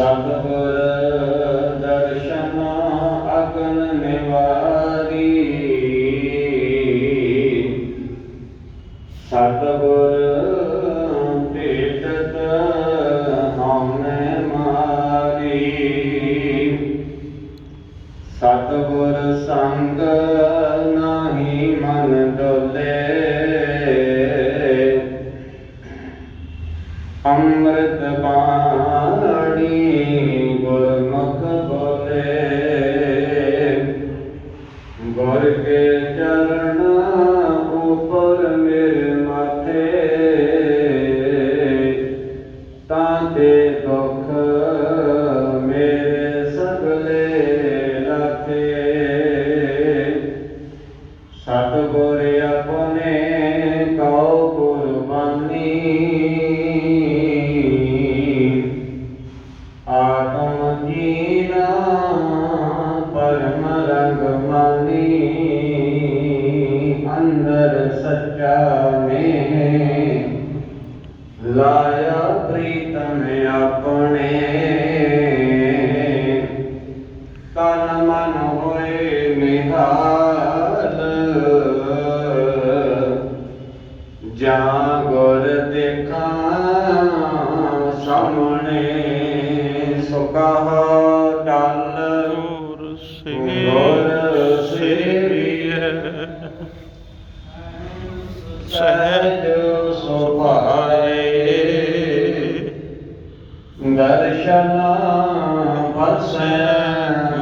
ਸਤਿਗੁਰ ਦਰਸ਼ਨ ਅਗਨ ਨਿਵਾਰੀ ਗੁਰ ਕੇ ਚਰਨ ਜਾਂ ਗੁਰ ਦੇਖਾਂ ਸਾਹਮਣੇ ਸੁਕਹ ਟਲ। ਗੁਰ ਗੁਰ ਸੇਵੀਐ। ਸਹਿਜ ਸੁਭਾਏ। ਦਰਸ਼ਨ ਪਰਸੈ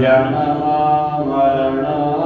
ਗੁਰੂ ਕੈ ਜਨਮ ਮਰਨ